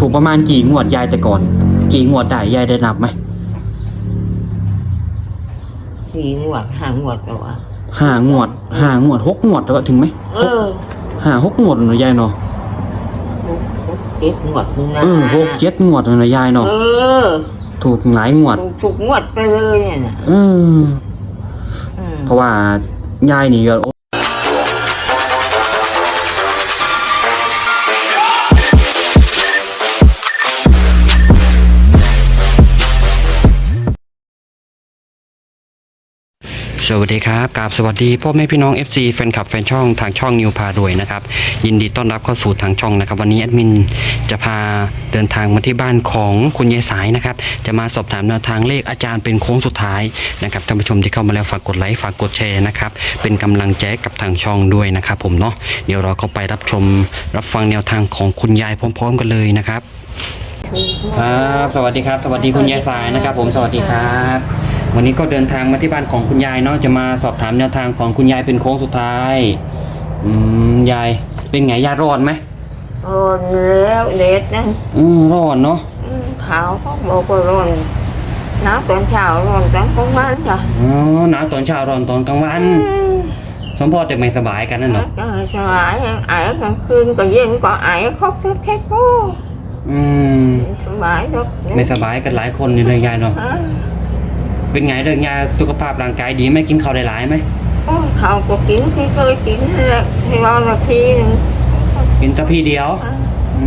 ถูกประมาณกี่งวดยายแต่ก่อน กี่งวดได้ยายได้นับไหมสี่งวดห้างวดแล้วอะห้างวดห้างวดหกงวดแล้วถึงไหมเออห้าหกงวดเนาะยายเนาะหกหกเจ็ดงวดนะเออหกเจ็ดงวดเนาะยายเนาะเออ ถูกหลายงวด ถูกถูกงวดไปเลยเนี่ยนะเอออืมเพราะว่ายายนี่ก็โสวัสดีครับกราบสวัสดีพ่อแม่พี่น้อง FC แฟนคลับแฟนช่องทางช่องนิวพารวยนะครับยินดีต้อนรับเข้าสู่ทางช่องนะครับ วันนี้แอดมินจะพาเดินทางมาที่บ้านของคุณยายสายนะครับ จะมาสอบถามแนวทางเลขอาจารย์เป็นโค้งสุดท้ายนะครับท่านผู้ชมที่เข้ามาแล้วฝากกดไลค์ฝากกดแชร์นะครับเป็นกำลังใจกับทางช่องด้วยนะครับ ผมเนาะเดี๋ยวเราเข้าไปรับชมรับฟังแนวทางของคุณยายพร้อม ๆ กันเลยนะครับ ครับ สวัสดีครับ สวัสดีคุณยายสายนะครับ ผมสวัสดีครับ วันนี้ก็เดินทางมาที่บ้านของคุณยายเนาะจะมาสอบถามแนวทางของคุณยายเป็นโค้งสุดท้ายอืมยายเป็นไงยายรอดไหมร้อนแล้วเด็ดนะอืมรอดเนาะอืมขาวเขาบอกว่าร้อนน้ำตอนเช้าร้อนตอนกลางวันจ้ะอ๋อหนาวตอนเช้าร้อนตอนกลางวัน อืมสมพอแต่ไม่สบายกันนั่นเนาะ ก็สบายไอ้กลางคืนก็เย็นก็ไอ้ครบแค่โก้ อืมสบายแล้วไม่สบายกันหลายคนนี่เลยยายเนาะอ่าเป็นไงเรื่องยายสุขภาพร่างกายดีไหมกินข้าวได้หลายไหมโอ้ยเขาก็กินที่เคยกินนั่นแหละให้เราละทีหนึงกินแต่พี่เดียวอ่าอื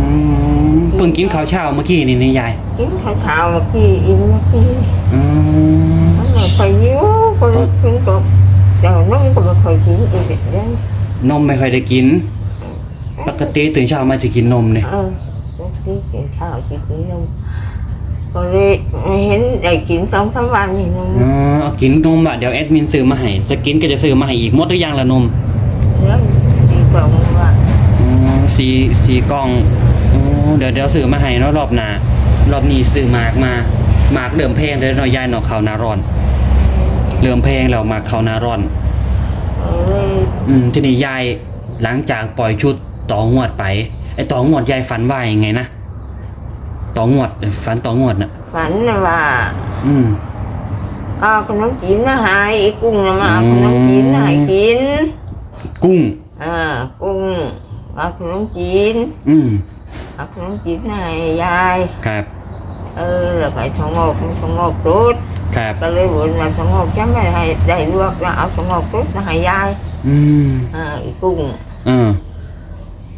มเพิ่งกินข้าวเช้าเมื่อกี้นี่นี่ยายกินข้าวเช้าเมื่อกี้อินเมื่อกี้อืมมันไม่ค่อยยิ้วก็เลยกินก็แต่ว่าน้องก็ไม่ค่อยกินอีกอย่างนมไม่ค่อยได้กิน ปกติตื่นเช้ามาจะกินนมเนี่ยเออ ที่กินข้าวกินนมก็เลยเห็นได้กินสองสามวันนี่นมอ๋อเอากินนมอะเดี๋ยวแอดมินซื้อมาให้จะกินก็จะซื้อมาให้อีกหมดหรือยังละนมแล้วสี่กล่องว่าอ๋อสีสีกล่องอ๋อเดี๋ยวเดี๋ยวซื้อมาให้เนาะรอบหน้ารอบนี้ซื้อหมากมาหมากเริ่มแพงเลยเนาะยายเนาะข้าวหนาร้อนเริ่มแพงแล้วหมากข้าวหนาร้อนเอออืมทีนี้ยายหลังจากปล่อยชุดต่องวดไปไอ้ต่องวดยายฝันว่ายังไงนะ ต่องวดฝันต่องวดน่ะ ฝันน่ะว่าอืม เอาขนมจีนมาให้ไอ้กุ้งน่ะมาเอาขนมจีนมาให้กินกุ้ง อ่ากุ้งเอาขนมจีนอืม เอาขนมจีนมาให้ยาย ครับ เออแล้วไปสงบสงบรุดครับ ก็เลยบ่นว่าสงบจะไม่ให้ได้ลวกแล้วเอาสงบรุดมาให้ยายอืม อ่าไอ้กุ้ง เออ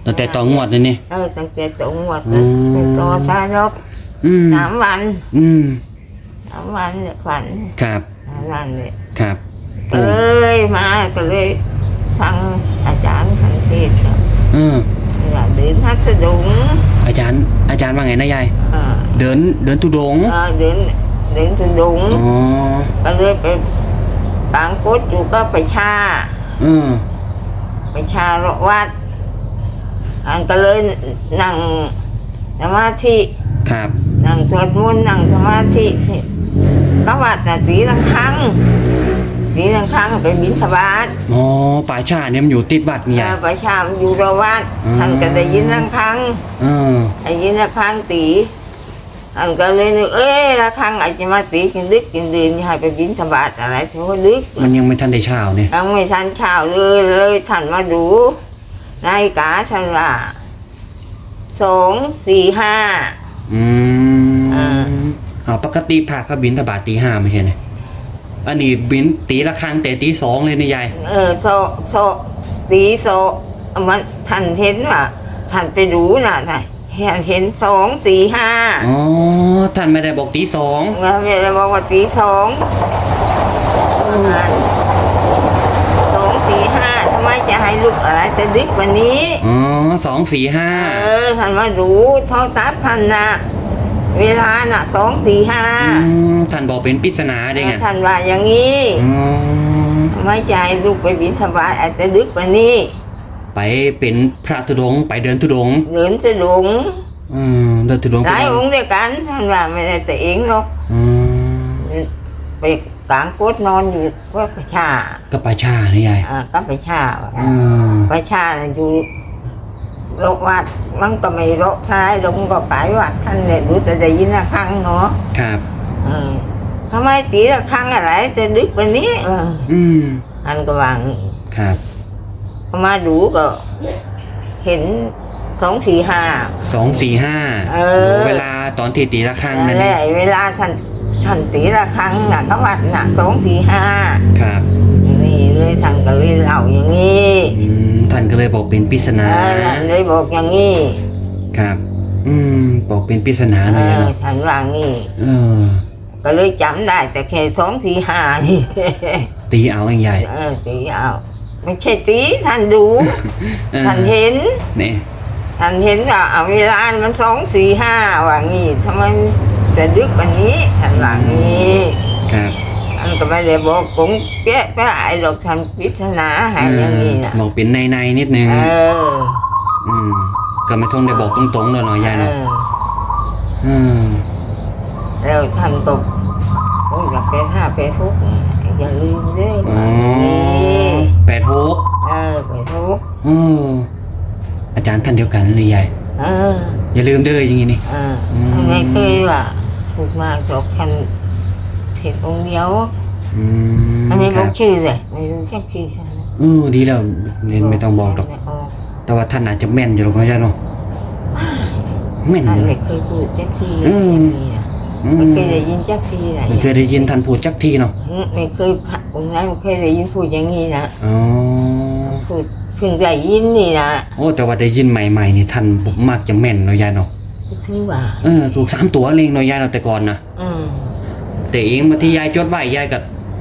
ตั้งแต่ต่องวดเลยนี่ เออตั้งแต่ตรงวัดอืมเป็นตัวชาลกอืมสามวันอืมสามวันเนี่ยฝันครับสามวันเนี่ยครับเอ้ยมาก็เลยฟังอาจารย์ขันเทศน์ครับเออว่าเดินทัศดุงอาจารย์อาจารย์ว่าไงนะยาย เออเดินเดินทุดงค์เออเดินเดินทุดุง อ๋อก็เลยไปปางกดอยู่ก็ไปชา เออไปชาวัด อันก็เลยนั่งสมาธิครับนั่งสวดมนต์นั่งสมาธิก็วัดน่ะสีลังคังสีลังคังไปบิณฑบาตอ๋อป่าชาเนี่ยมันอยู่ติดวัดนี่ยายเออประชามอยู่ระวัดอืมท่านก็ได้ยินลังคังเออได้ยินลังคังตีท่านก็เลยนึกเอ้ยลังคังอาจจะมาตีกินดึกกินดื่นให้ไปบิณฑบาตอะไรถือว่าดึกมันยังไม่ทันได้เช้าเนี่ยยังไม่ทันเช้าเลยเลยท่านมาดู นายกาฉันว่าสองสี่ห้า อืมอ่าเอาปกติพาเขาบินทบาทตีห้าไม่ใช่เนี่ยอันนี้บินตีละครั้งแต่ตีสองเลยนะยายเออโซโซตีโซมันท่านเห็นว่าท่านไปดูน่ะท่านเห็นเห็นสองสี่ห้าอ๋อท่านไม่ได้บอกตีสองแล้วแม่เลยบอกว่าตีสองประมาณสองสี่ห้าทำไมจะให้ลูก อะไรจะดึกวันนี้ อ๋อสองสี่ห้าเออท่านมาดูเท่าตัดท่านนะเวลาน่ะสองสี่ห้าอืมท่านบอกเป็นปริศนาได้ไงท่านว่าอย่างนี้อ๋อทำไมจะให้ลูกไปบินสบายอาจจะดึกวันนี้ ไปเป็นพระธุดงค์ไปเดินธุดงค์เดินสะดงอืมเดินธุดงค์หไปลายเดินองค์ด้วยกันท่านว่าไม่ได้แต่เองหรอกอืมไป กลางโคตรนอนอยู่ก็ประชาก็ป่าชานะยายอ่าก็ประชาอืมประชาน่ะอยู่โรควัดมันก็ไม่โรคท้ายลงก็ไปวัดท่านเลยรู้แต่ได้ยินละครั้งเนาะครับเออทำไมตีละครั้งอะไรจะดึกแบบนี้เอออืมท่านก็วาอย่างนี้ครับพอมาดูก็ เห็นสองสี่ห้า สองสี่ห้าเออเวลาตอนที่ตีละครั้งนั่นั่นนแหนี่ละเวลาท่าน ท่านตีละครั้งน่ะก็วัดน่ะสองสี่ห้าครับนี่เลยท่านก็เลยเล่าอย่างนี้อืมท่านก็เลยบอกเป็นปริศเอนาอเลยบอกอย่างนี้ครับ อืมบอกเป็นปริศนาเอเลยอเนาะท่านว่างี้ เออ ก็เลยจำได้แต่แค่สองสี่ห้านี่ ตีเอาเองใหญ่เออตีเอาไม่ใช่ตีท่านดูเออท่านเห็นนี่ท่านเห็นว่าเอาเวลามันสองสี่ห้าว่างี้ทำไม จะดึกวันนี้ท่านว่างี้ครับอันก็ไม่ได้บอกผมแก้ก็ไอ้ดอกท่านพิจารณาให้อย่างนี้นะบอกเป็นในในๆนิดนึงเอออืมก็ไม่ต้องได้บอกตรงๆเลยเนาะยายเอเนาะออืมแล้วท่านก็โอ้ยอยากเป็นห้าเป็นทุกข์อย่าลืมเด้ออ๋อว่างี้แปดหกเออเป็นทุกข์เอออาจารย์ท่านเดียวกันเลยยายเอออย่าลืมเด้ออย่างงี้นี่ เอออืมไม่เคยว่า ถูกมากจบคันเทศองค์เดียวอืมอันนี้คบอรักบชื่อเลยไม่รู้จักชื่อฉันนะเออดีแล้วเน้นไม่ต้องบอกหรอก แต่ว่าท่านอาจจะแม่นอยู่หรอกนะยายเนาะแม่นท่านอยู่ ไม่เคยพูดจักทีอืมนี่นะอืไม่มเคยได้ยินจักทีนะไม่เคยได้ยินท่านพูดจักทีเนาะไม่เคยพระองค์นั้นไม่เคยได้ยินพูดอย่างนี้นะอ๋อพูดเพิ่งได้ยินนี่นะโอ้แต่ว่าได้ยินใหม่ๆนี่ท่านมากจะแม่นเนาะยายเนาะ ถึงว่าเออถูกสามตัวเองเนาะยายเนาะแต่ก่อนนะอืมแต่เองบางทียายจดไว้ยายก็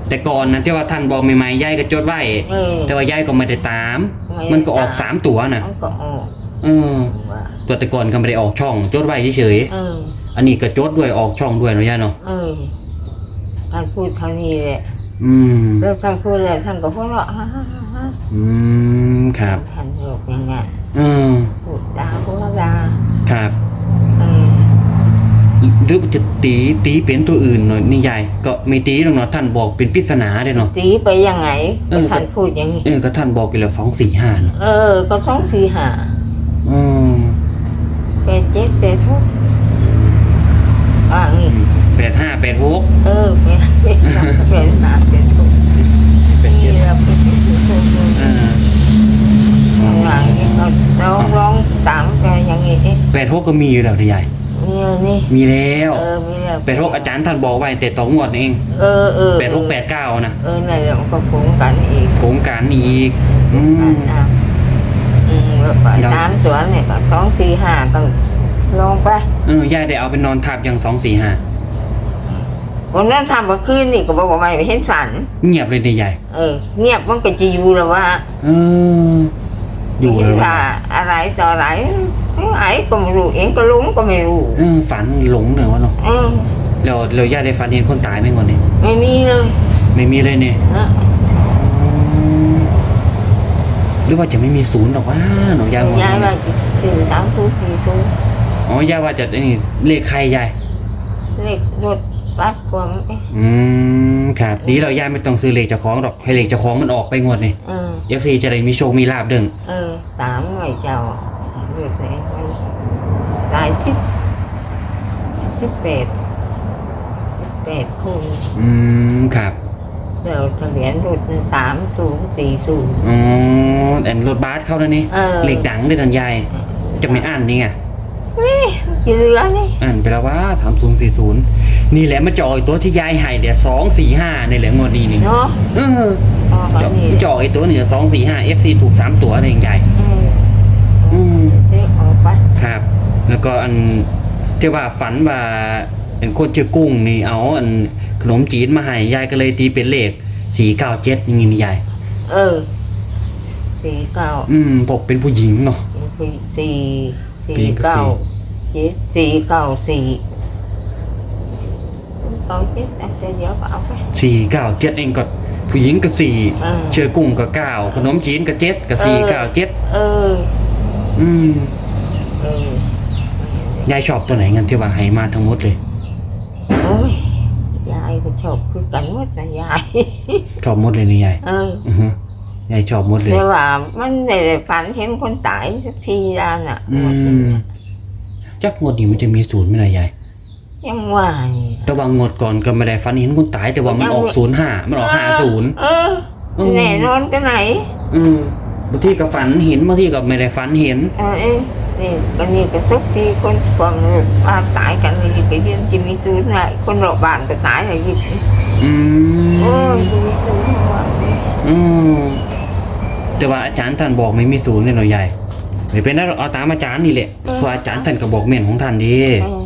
แต่ก่อนนะที่ว่าท่านบอกใหม่ๆยายก็จดไว้เออ แต่ว่ายายก็ไม่ได้ตาม ไม่ได้มันก็ออกตามสามตัวนะมันก็ออกเออ ว่าตัวแต่ก่อนก็ไม่ได้ออกช่อง จดไว้เฉยเออๆอันนี้ก็จดด้วยออกช่องด้วยเนาะยายเนาะเออท่านพูดเท่านี้แหละอืมแล้วท่านพูดอะไรท่านก็พูดว่าฮ่าฮ่าฮ่าฮ่าอืมครับท่านบอกอย่างงั้นเออพูดด่าพูดด่าครับเออ หรือจะตีตีเป็นตัวอื่นหน่อยนี่ยายก็ไม่ตีหรอกเนาะท่านบอกเป็นปริศนาเลยเนาะ ตีไปยังไงเออท่านพูดอย่างนี้ เออก็ท่านบอกกันแล้วสองสี่ห้าเนาะเออ ก็สองสี่ห้าอืมเป็นเจ็ดเป็นทุกอ่างี้แปดห้าแปดหกเออเป็นเป็นเป็นหาเป็นทุกเป็นเจ็ดนี่เราเป็นทุกทุกทุกเออข้างหลังนี่ก็ร้องร้องตามไปอย่างงี้เอ๊ะแปดหกก็มีอยู่แล้วที่ยาย นี่นี่ มีแล้ว เออมีแล้วแปดหกอาจารย์ท่านบอกไว้แต่ต่องวดเองเออเออแปดหกแปดเก้านะเออนั่นแหละมันก็โกงกันอีกโกงการอีกอืม อะอืมแล้วก็ตามสวนเนี่ยก็สองสี่ห้าก็ลงไปเออยายได้เอาไปนอนทับยังสองสี่ห้าวันนั้นทำเมื่อคืนนี่ก็บอกว่าไม่เห็นฝัน เงียบเลยนี่ยายเออ เงียบมันก็จะอยู่แล้วว่า เออ อยู่เลยว่าอะไรต่ออะไรไอ้ก็ไม่รู้เองก็ลุงก็ไม่รู้เออฝันหลงเนอะวะเนาะเออแล้วแล้วยายได้ฝันเห็นคนตายไหมงวดนี้ไม่มีเลยไม่มีเลยเนี่ยนะอืมหรือว่าจะไม่มีศูนย์หรอกว่าหนอยายงวดยายนี้ว่าสี่สามศูนย์สี่ศูนย์อ๋อยายว่าจะไอ้นี่เลขใครยายเลขรถ บัสความเอ๊ะอืมครับดีเรายายไม่ต้องซื้อเลขเจ้าของหรอกให้เลขเจ้าของมันออกไปงวดนี่เออเอฟซีจะได้มีโชคมีลาบเด้งเออสามหน่วยเจ้าเลือกไหนมันหลายสิบสิบแปดสิบแปดคูณอืมครับเราทะเบียนรถสามศูนย์สี่ศูนย์ อ๋อแอนรถบัสเข้าแล้วนี่เออ เลขดังด้วยทันยายจะไม่อ่านนี่ไงกี่เรือนี่อ่านไปแล้วว่าสามศูนย์สี่ศูนย์ นี่แหละมาจอยตัวที่ยายให้เดี๋ยวสองสี่ห้านี่แหละงวดนี้นี่เนาะเอออ๋อก็จะนี่จอยไอ้ตัวเหนือสองสี่ห้าเอฟซีถูกสามตัวเองใหญ่อืมอืมเด็กออกไปครับ แล้วก็อันที่ว่าฝันว่าเป็นคนชื่อกุ้งนี่เอาอันขนมจีนมาให้ยายก็เลยตีเป็นเลขสี่เก้าเจ็ดอย่างงี้นี่ยายเออสี่เก้าอืมบอกเป็นผู้หญิงเนาะสี่สี่ปีสี่ก็เก้าสี่เจ็ดสี่เก้าสี่ เก้าเจ็ดอาจจะเดี๋ยวก็เอาไป สี่เก้าเจ็ดเองก็ผู้หญิงก็สี่เออ เชื่อกุ้งก็เก้าขนมจีนก็เจ็ดก็สี่เก้าเจ็ดเออ อืมเออ ยายชอบตัวไหนกันที่ว่าให้มาทั้งหมดเลย โอ้ย ยายก็ชอบคือกันหมดนะยาย ชอบหมดเลยนี่ยายเออ อือฮึยายชอบหมดเลย แต่ว่ามันไม่ได้ฝันเห็นคนตายสักทีด้านอะอืมจักงวดนี้มันจะมีศูนย์ไหมล่ะยาย ยังว่านี่แต่ว่างวดก่อนก็ไม่ได้ฟันเห็นคนตาย แต่ว่ามันออกศูนย์ห้ามันออกห้าศูนย์ เอออืมแน่นอนกันไหน อืมบางทีก็ฝันเห็นบางทีก็ไม่ได้ฝันเห็น เออเอ้ยนี่ก็นี่ก็ทุกทีคนฟังว่าตายกันเลยก็ยังจะมีศูนย์ไหนคนรอบบ้านก็ตายอะไรอีกอืโอ้มยจะมีศูนย์ว่าอืมแต่ว่าอาจารย์ท่านบอกไม่มีศูนย์เลยเนาะยายไม่เป็นไรหรอกเอาตามอาจารย์นี่แหละเพราะอาจารย์ท่านก็บอกเม่นของท่านดี เออ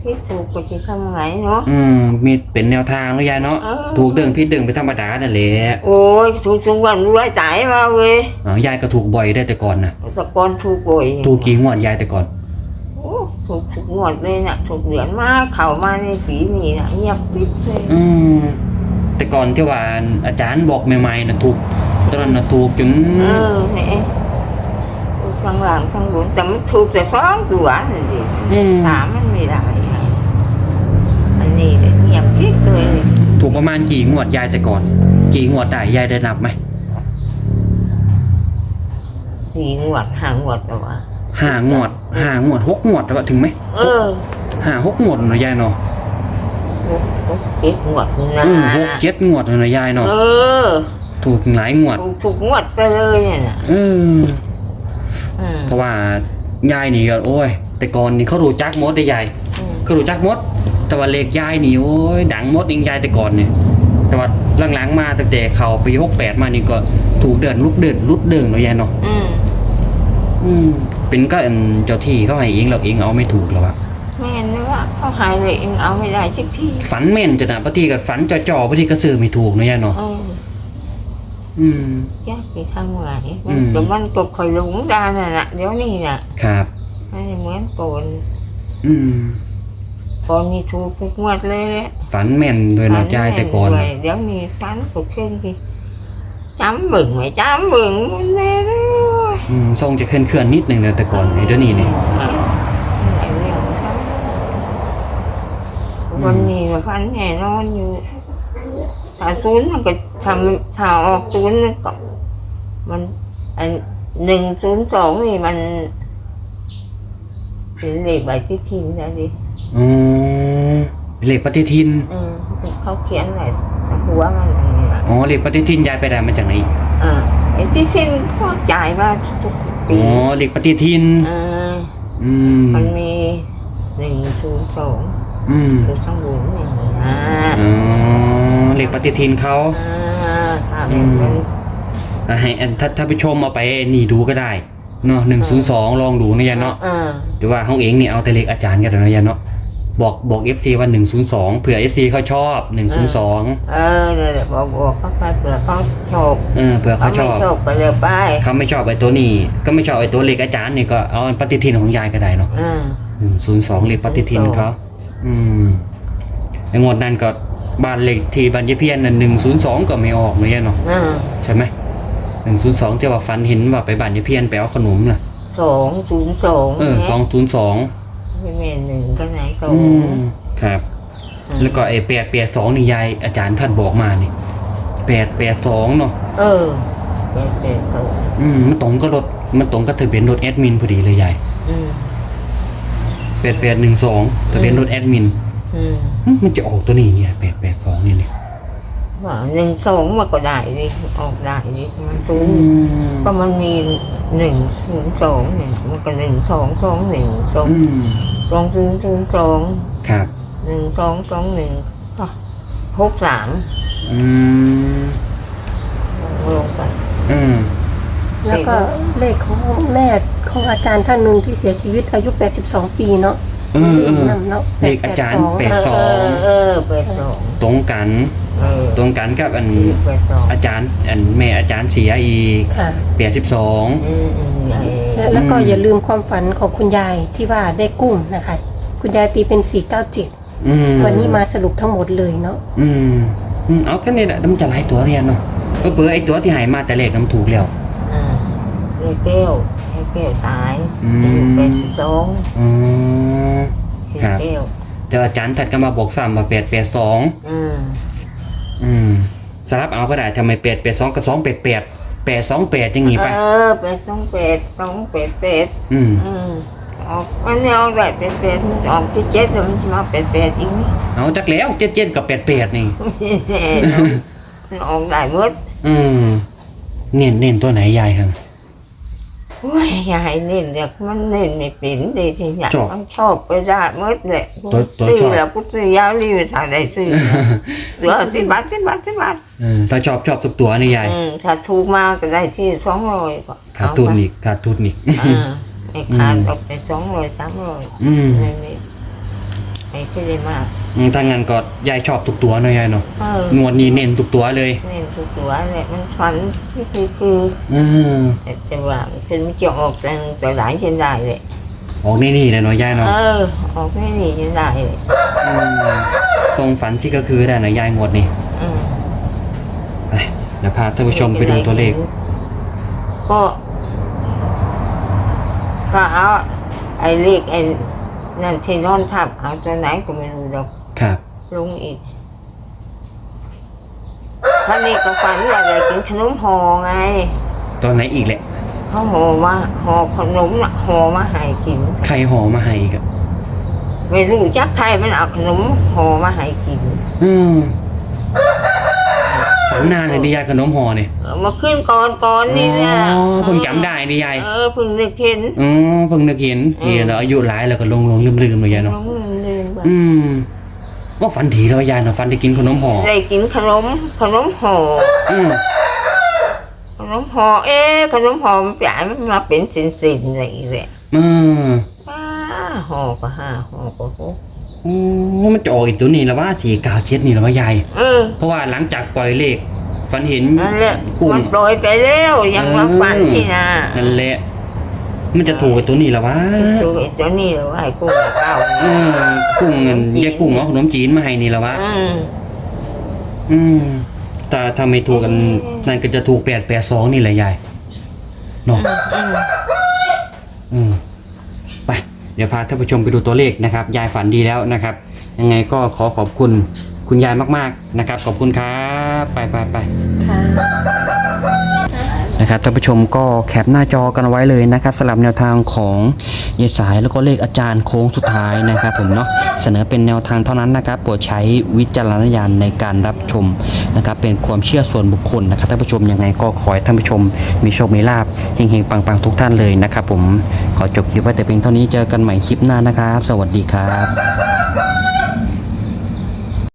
เอาที่ถูกก็จะทำไงเนาะ อืมมีเป็นแนวทางแล้วยายเนาะเออ ถูกเดิงพิดเดิงไปธรรมดานั่นแหละโอ้ยถูกทุกวันรวยตายมาเว้ยอ๋อยายก็ถูกบ่อยได้แต่ก่อนนะแตะกอนถูกบ่อยถูกกี่งวดยายแต่ก่อนโอ้ถูกถูกงวดเลยน่ะ ถูกเหรียญมาเข่ามาในสีนี่น่ะเงียบปิดเลยอืมแต่ก่อนที่ว่าอาจารย์บอกใหม่ๆนะถูกตอนนั้นนะถูกจนเออเนี่ยถูกข้างหลังข้างบนแต่มันถูกแต่สองตัวนี่ดิอืมถามมันไม่ได้อะอั นนี้เนี่ยเงียบปิดเลยถูกประมาณกี่งวดยายแต่ก่อน กี่งวดได้ยายได้นับไหมสี่งวดห้างวดแต่ว่าห้างวดห้างวดหกงวดแล้วถึงไหมเออห้าหกงวดเนาะยายเนาะหกหกเจ็ดงวดนะเออหกเจ็ดงวดเนาะยายเนาะเออ ถูกหลายงวด ถูกถูกงวดไปเลยเนี่ยนะเอออืมเพราะว่ายายนี่ก็โอ้ย แต่ก่อนนี่เขารู้จักหมดได้ยายอืมเขารู้จักหมด แต่ว่าเลขยายนี่โอ้ยดังหมดเองยายแต่ก่อนเนี่ยแต่ว่าหลังๆมาตั้งแต่เขาปีหกแปดมานี่ก็ถูกเดินลุกเดินลุดเดินเนาะยายเนาะอืมอืมเป็นก็อันเจ้าที่เขาให้เองเราเองเอาไม่ถูกแล้วอะแม่นว่าเขาหายเลยเองเอาไม่ได้สักทีฝันแม่นจะนะบางทีก็ฝันจ่อๆบางทีก็ซื้อไม่ถูกเนาะยายเนาะเอออืม ยากไปทำไงอืม แต่มันก็คอยหลงดานน่ะนะเดี๋ยวนี้น่ะครับไม่เหมือนก่อนอืมก่ อนนี่ถูกทุกงวดเลยแหละฝันแม่นโดยเนาะยายแต่ก่อนฝัน่ะแม่ด้วยเดี๋ยวนี้ฝันก็ขึ้นที่จำบึงไม่จำบึงมันแน่เลยอืมทรงจะเคลื่อนๆนิดหนึงเนอะแต่ก่อนไอ้เดี๋ยวนี้นี่ไหนเรื่องครับวันนี้ก็ฝันแน่นอนอยู่ถ้าศูนย์มันก็ทำถ้าออกศูนย์มันก็มันอันหนึ่งศูนย์สองนี่มันเป็นเลขใบที่ทิ้งนะดิ อ๋อเลขปฏิทิน อืมเขาเขียนอะไรหัวมันอะไรนี่นะอ๋อเลขปฏิทินยายไปได้มาจากไหนอีกอ่าไอ้ที่สิ้นเขาจ่ายมาทุกอ๋ปีอเลขปฏิทินอ่าอืม มันมีหนึ่งศูนย์สองอืมตัวสองบุญอย่างนี้นะอ๋อเลขปฏิทินเขาอ่าถามมันอะให้อันถ้าถ้าไปชมเอาไปนี่ดูก็ได้เนาะหนึ่งศูนย์สองลองดูนะยายเนาะอ่าแต่ว่าห้องเองนี่เอาแต่เลขอาจารย์กันนะยายเนาะ บอกบอกเอฟซีว่าหนึ่งศูนย์สองเผื่อเอฟซีเขาชอบหนึ่งศูนย์สองเออเนี่ยบอกบอกเขาไปเผื่อเขาโชคเออเผื่อเขาเขาชไม่อบโชคไปเลยไปเขาไม่ชอบไอ้ตัวนี้ ก็ไม่ชอบไอ้ตัวเลขอาจารย์นี่ก็เอาปฏิทินของยายก็ได้เนาะอ่าหนึ่งศูนย์สองเลขปฏิทินเขาอืมไอ้งวดนั้นก็บ้านเลขที่บ้านยายเพียนน่ะหนึ่งศูนย์สองก็ไม่ออกเลยเนาะใช่ไหมหนึ่งศูนย์สองที่ว่าฟันเห็นว่าไปบ้านยายเพียนไปเอาขนมน่ะสองศูนย์สองเออสองศูนย์สอง ไม่แม่นหนึ่งก็ไหนสออืงมครับ แล้วก็ไอ้แปดแปดสองนี่ยายอาจารย์ท่านบอกมานี่แปดแปดสองเนาะเออเป็นเป็นสองอืมมันตรงก็รถมันตรงกับทะเบียนรถแอดมินพอดีเลยยายอืมแปดแปดหนึ่งสองทะเบียนรถแอดมินอืมหึมันจะออกตัวนี้เนี่ยแปดแปดสองนี่เลยว่าหนึ่งสองมันก็ได้ดิออกได้ดิมันศูนย์ก็มันมี หนึ่งศูนย์สองเนี่ยมันก็หนึ่งสองสองหนึ่งสองอืมสองศูนย์ศูนย์สองครับ หนึ่งสองสองหนึ่งก็หกสามอืมลงไปอืมแล้วก็เลขของแม่ของอาจารย์ท่านหนึ่งที่เสียชีวิตอายุ 82 ปีเนาะเออเออนั่นเนาะเลขอาจารย์882แปดสองเออเออแปดสองตรงกัน เออตรงกันกับอันแปดสองอาจารย์ อันแม่อาจารย์เสียอีกค่ะ แปดสิบสองอืมอืมใหญ่และแล้วก็อย่าลืมความฝันของคุณยายที่ว่าได้กุ้งนะคะ คุณยายตีเป็น 497 อืมวันนี้มาสรุปทั้งหมดเลยเนาะอืมอืมเอาแค่นี้แหละแล้วมันจะหลายตัวเรียนเนาะเออเบอร์ไอ้ตัวที่หายมาแต่เลขน้ำถูกแล้ว อ่าเลยแก้วให้แก้วตายอืม จะอยู่เป็นสองอ๋อสี่ครับ แก้วแต่อาจารย์ทัดก็มาบอกซ้ำว่าแปดแปดสอง อืมอืม สลับเอาก็ได้ทำไมแปดแปดสองกับสองแปดแปดแปดสองแปดอย่างงี้เอปะอเป็ดสองเป็ดสองเป็ดเป็ดอืมอืมออกมันไม่ออกแบบเป็ดเป็ดมันออกที่เจ็ดแล้วมันจะมาเป็ดเป็ดอีกนี่ เอาจักแล้วเจ็ดเจ็ดกับแปดแปดนี่แน่เนอะมันออกได้หมดอืมเน้นเน้นตัวไหนยายครับ โอ้ยยายเล่นเด็กมันเล่นไม่เป็นเลยทีอยากชอบมันชอบไปได้หมดเลยตัวตัวซื้ชอบอแล้วกูซื้อยาวรีวิวทางใดซื้อ เหลือสิบบาทสิบบาทสิบบาทเออถ้าชอบชอบทุกตัวนี่ยายอืมถ้าถูกมากก็ได้ที่สองร้อยก็ขาดทุนอีกขาดทุนอีก อ่าไอ้ขาดอืมออกไปสองร้อยสามร้อยอืม ไม่ไม่ ไม่ค่อยได้มากอืมถ้างั้นก็ยายชอบทุกตัวเนอะยายเนาะเอองวดนี้เน้นทุกตัวเลยเล่นตัวตัวแหละมันฝันที่คือคือเออแต่จะว่ามันเป็นไม่เกี่ยวออกแต่แต่หลายเช่นได้เลยออกนี่นี่เลยเนาะยายเนาะเออ ออกไม่หนีเช่นได้เลยมทรงฝันที่ก็คือได้นะยายงวดนี้อืม ไปเดี๋ยวพาท่านผู้ชมไปดูตัวเลขก็ก็เอาไอ้เลขไอ้ นั่นที่นอนทับเอาตัวไหนก็ไม่รู้ดอกครับ ลงอีกท่านนี้ก็ฝันว่าอะไรกินขนมห่อไงตัวไหนอีกแหละเขาห่อมาห่อขนมน่ะห่อมาให้กิน ใครห่อมาให้อีกอะไม่รู้จักใครมันเอาขนมห่อมาให้กิน อืม ฝันนานเลยนี่ยายขนมห่อเนี่ยเอามาขึ้นก่อนก่อนนี่นะอ๋อเพิ่งจำได้นี่ยายเออเพิ่งนึกเห็นอ๋อเพิ่งนึกเห็นนี่เราอายุหลายแล้วก็ลงลงลืมลืมๆเลยยายเนาะน้องลืมไปอืมว่าฝันถีแล้วยายเนาะฝันได้กินขนมห่อได้กินขนมขนมห่ออืมขนมห่อเอ๊ะขนมห่อมันเปลี่ยนมันมาเป็นสินๆอะไรอีกแหละอืมอ้าห่อก็ห้าห่อก็หกโอ้มันจะออกอีกตัวนี้แล้วว่าสี่เก้าเจ็ดนี่แล้วว่ายาย เออเพราะว่าหลังจากปล่อยเลขฝันเห็นนั่นแหละกุ้งมันปล่อยไปแล้วยังมาฝันที่นานั่นแหละ มันจะถูกกับตัวนี้แล้ววะดูไอ้เจ้านี่เหรอว่าไอ้กุ้งเก้าเออกุ้งเงินยายกุ้งเอาขนมจีนมาให้นี่แล้ววะอืมอืมแต่ถ้าไม่ถูกกันนั่นก็จะถูกแปดแปดสองนี่แหละยายเนาะอืมอืมไปเดี๋ยวพาท่านผู้ชมไปดูตัวเลขนะครับ ยายฝันดีแล้วนะครับ ยังไงก็ขอขอบคุณคุณยายมากๆนะครับ ขอบคุณครับ ไปไปไปค่ะ นะครับท่านผู้ชมก็แคปหน้าจอกันไว้เลยนะครับสำหรับแนวทางของยายสายแล้วก็เลขอาจารย์โค้งสุดท้ายนะครับผมเนาะเสนอเป็นแนวทางเท่านั้นนะครับโปรดใช้วิจารณญาณในการรับชมนะครับเป็นความเชื่อส่วนบุคคลนะครับท่านผู้ชมยังไงก็ขอให้ท่านผู้ชม มีโชคมีลาบเฮงๆปังๆทุกท่านเลยนะครับผมขอจบคลิปไว้แต่เพียงเท่านี้เจอกันใหม่คลิปหน้านะครับ สวัสดีครับ